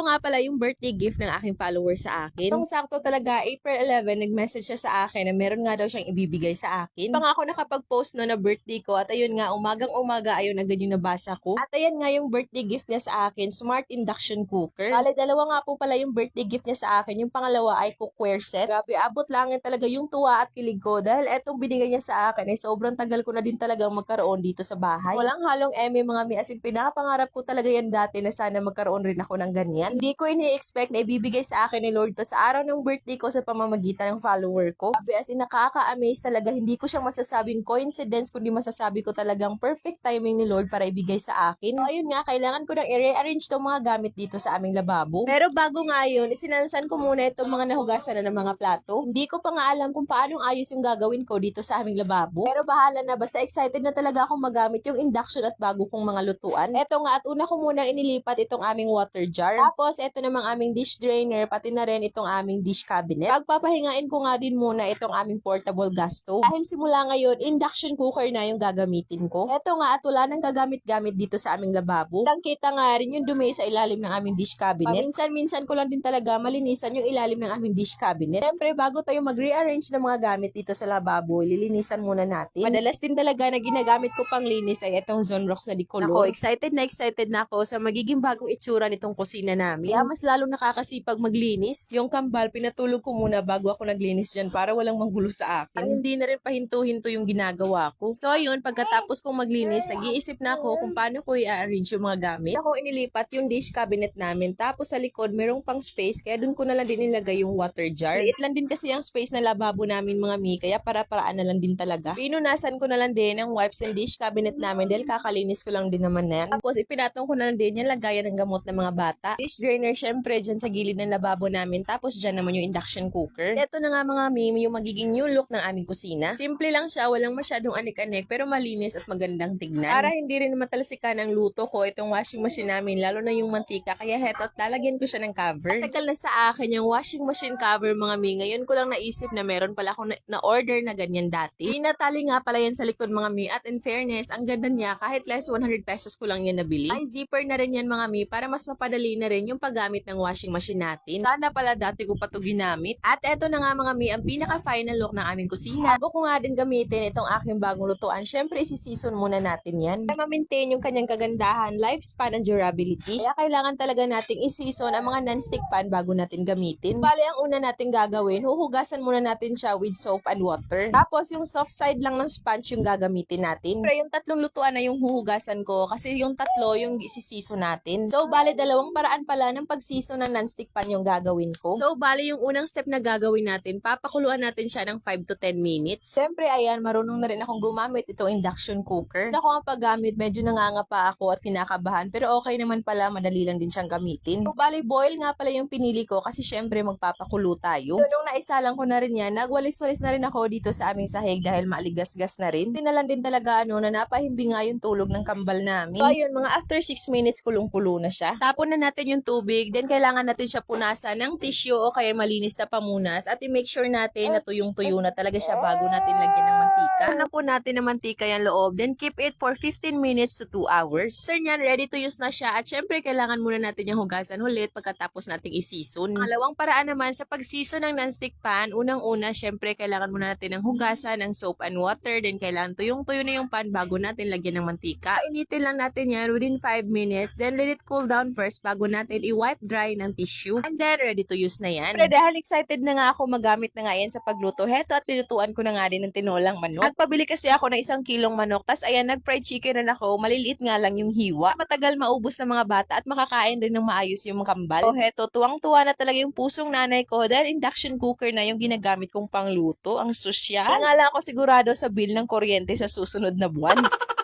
Ito nga pala yung birthday gift ng aking follower sa akin. Nung sakto talaga, April 11, nag-message siya sa akin na meron nga daw siyang ibibigay sa akin. Pa nga ako nakapag-post no na birthday ko at ayun nga, umagang umaga, ayun agad yung nabasa ko. At ayan nga yung birthday gift niya sa akin, smart induction cooker. Bale, dalawa nga po pala yung birthday gift niya sa akin. Yung pangalawa ay cookware set. Grabe, abot langit talaga yung tuwa at kilig ko dahil etong binigay niya sa akin ay sobrang tagal ko na din talagang magkaroon dito sa bahay. Walang halong eme mga mi, as in pinapangarap ko talaga yan dati na sana magkaroon rin ako ng ganyan. Hindi ko ini-expect na ibibigay sa akin ni Lord to sa araw ng birthday ko sa pamamagitan ng follower ko. Sabi as in nakaka-amaze talaga, hindi ko siyang masasabing coincidence kundi masasabi ko talagang perfect timing ni Lord para ibigay sa akin. So ayun nga, kailangan ko nang i-rearrange tong mga gamit dito sa aming lababo. Pero bago nga yun, isinansan ko muna itong mga nahugasan na ng mga plato. Hindi ko pa nga alam kung paano ayos yung gagawin ko dito sa aming lababo. Pero bahala na, basta excited na talaga akong magamit yung induction at bago kong mga lutuan. Eto nga, at una ko muna inilipat itong aming water jar. Tapos, eto namang aming dish drainer, pati na rin itong aming dish cabinet. Pagpapahingain ko nga din muna itong aming portable gas stove. Dahil simula ngayon, induction cooker na yung gagamitin ko. Eto nga, at wala nang gagamit-gamit dito sa aming lababo. Kitang nga rin yung dumi sa ilalim ng aming dish cabinet. Minsan-minsan ko lang din talaga malinisan yung ilalim ng aming dish cabinet. Siyempre, bago tayo mag-rearrange ng mga gamit dito sa lababo, lilinisan muna natin. Madalas din talaga na ginagamit ko pang linis ay itong Zonrox na Dicolor. Ako, excited na excited na ako sa magiging bagong itsura nitong kusina namin. Kaya mas lalo nakakasipag maglinis. Yung kambal, pinatulog ko muna bago ako naglinis dyan para walang manggulo sa akin. Para hindi na rin pahinto-hinto yung ginagawa ko. So, ayun, pagkatapos kong maglinis, nag-iisip na ako kung paano ko i-arrange yung mga gamit. Ako inilipat yung dish cabinet namin. Tapos sa likod, merong pang space. Kaya dun ko na lang din nilagay yung water jar. Liit lang din kasi yung space na lababo namin mga mi. Kaya para-paraan na lang din talaga. Pinunasan ko na lang din ang wipes and dish cabinet namin dahil kakalinis ko lang din naman na yan. Tapos ipinatong ko na lang din yung lagayan ng gamot ng mga bata. Dish drainer syempre dyan sa gilid ng lababo namin. Tapos dyan naman yung induction cooker. Ito na nga mga mi, yung magiging new look ng aming kusina. Simple lang siya, walang masyadong anik-anik pero malinis at magandang tignan. Para hindi rin matalsikan ang luto ko itong washing machine namin, lalo na yung mantika. Kaya heto, lalagyan ko siya ng cover. Tagal na sa akin yung washing machine cover mga mi. Ngayon ko lang naisip na meron pala akong na- na-order na ganyan dati. Tinatali nga pala yan sa likod mga mi. At in fairness, ang ganda niya kahit less 100 pesos ko lang yan nabili. Ay zipper na rin yan mga mi para mas mapadali na rin yung paggamit ng washing machine natin. Sana pala dati ko pa to ginamit. At eto na nga mga mi, ang pinaka-final look ng aming kusina. Bago ko nga din gamitin itong aking bagong lutuan, syempre isi-season muna natin yan. Para ma-maintain yung kanyang kagandahan, lifespan, and durability. Kaya kailangan talaga nating i-season ang mga non-stick pan bago natin gamitin. Bale, ang una natin gagawin, huhugasan muna natin siya with soap and water. Tapos, yung soft side lang ng sponge yung gagamitin natin. Pero yung tatlong lutuan na yung huhugasan ko kasi yung tatlo yung isi-season natin. So, bale, dalawang paraan pala ng pag-season ng non-stick pan yung gagawin ko. So, bale, yung unang step na gagawin natin, papakuluan natin siya ng 5 to 10 minutes. Siyempre, ayan, marunong na rin akong gumamit itong induction cooker. Ako ang paggamit, medyo nanganga pa ako at kinakabahan. Pero okay naman pala, madali lang din siyang gamitin. So, bale, boil nga pala yung pinili ko kasi syempre magpapakulo tayo. So, nung naisalang ko na rin yan, nagwalis-walis na rin ako dito sa aming sahig dahil maaligas-gas na rin. Tinalan din talaga ano, na napahimbi nga yung tulog ng kambal namin. So, ayun, mga after 6 minutes kulong-kulo na siya. Tapon na natin yung tubig, then kailangan natin siya punasan ng tissue o kaya malinis na pamunas at i-make sure natin na tuyong-tuyo na talaga siya bago natin lagyan ng mantika. Ano po natin ng mantika yung loob, then keep it for 15 minutes to 2 hours. Sir niyan, ready to use na siya at syempre kailangan muna natin yung hugasan ulit pagkatapos nating i-season. Pangalawang paraan naman sa pag-season ng non-stick pan, unang-una syempre kailangan muna natin ng hugasan ng soap and water, then kailangan tuyong-tuyo na yung pan bago natin lagyan ng mantika. Initin lang natin yan within 5 minutes, then let it cool down first bago natin i-wipe dry ng tissue. And then ready to use na yan. Pero dahil excited na nga ako magamit na nga yan sa pagluto, heto at nilutuan ko na nga din ng tinolang manok. At pabili kasi ako ng isang kilong manok, tas ayan nag-fried chicken rin ako, maliliit nga lang yung hiwa. Matagal maubos ng mga bata at makakain rin ng maayos yung kambal. So heto, tuwang-tuwa na talaga yung pusong nanay ko dahil induction cooker na yung ginagamit kong pangluto. Ang sosyal. Kaya nga lang ako sigurado sa bill ng kuryente sa susunod na buwan.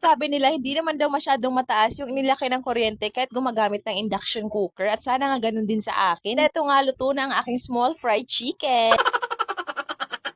Sabi nila, hindi naman daw masyadong mataas yung inilaki ng kuryente kahit gumagamit ng induction cooker at sana nga ganun din sa akin. Ito nga, luto na ang aking small fried chicken.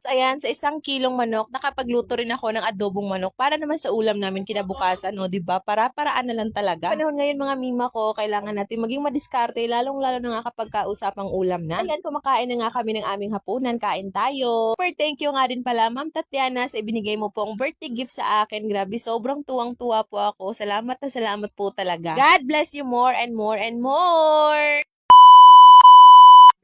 ayan, sa isang kilong manok, nakapagluto rin ako ng adobong manok para naman sa ulam namin kinabukasan, no, 'di ba? Para-paraan na lang talaga. Panahon ngayon mga mima ko, kailangan natin maging madiskarte, lalong-lalo na nga kapag kausapang ulam na. Ayan, kumakain na nga kami ng aming hapunan, kain tayo. Super thank you nga din pala, Ma'am Tatiana, sa ibinigay mo pong birthday gift sa akin. Grabe, sobrang tuwang-tuwa po ako. Salamat na salamat po talaga. God bless you more and more and more!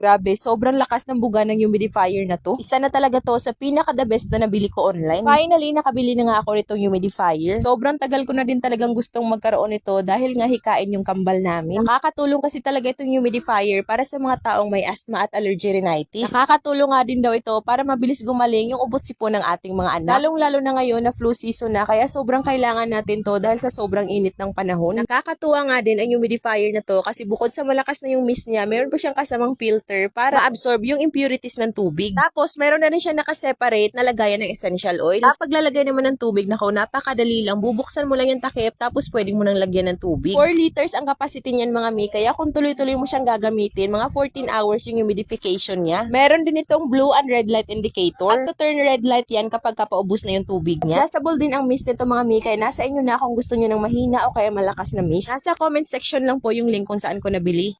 Grabe, sobrang lakas ng buga ng humidifier na to. Isa na talaga to sa pinaka-the best na nabili ko online. Finally, nakabili na nga ako nitong humidifier. Sobrang tagal ko na din talagang gustong magkaroon nito dahil nga hikain yung kambal namin. Nakakatulong kasi talaga itong humidifier para sa mga taong may asthma at allergy rhinitis. Nakakatulong nga din daw ito para mabilis gumaling yung ubot sipon ng ating mga anak. Lalong-lalo na ngayon na flu season na kaya sobrang kailangan natin to dahil sa sobrang init ng panahon. Nakakatuwa nga din ang humidifier na to kasi bukod sa malakas na yung mist niya, meron pa siyang kasamang filter para absorb yung impurities ng tubig. Tapos, meron na rin siya nakaseparate na lagayan ng essential oil. Tapos, paglalagay naman ng tubig, nako, napakadali lang. Bubuksan mo lang yung takip, tapos pwedeng mo nang lagyan ng tubig. 4 liters ang capacity niyan mga mi, kaya kung tuloy-tuloy mo siyang gagamitin, mga 14 hours yung humidification niya. Meron din itong blue and red light indicator. At to turn red light yan kapag kapaubos na yung tubig niya. Adjustable din ang mist nito mga mi, kaya nasa inyo na kung gusto nyo ng mahina o kaya malakas na mist. Nasa comment section lang po yung link kung saan ko nabili.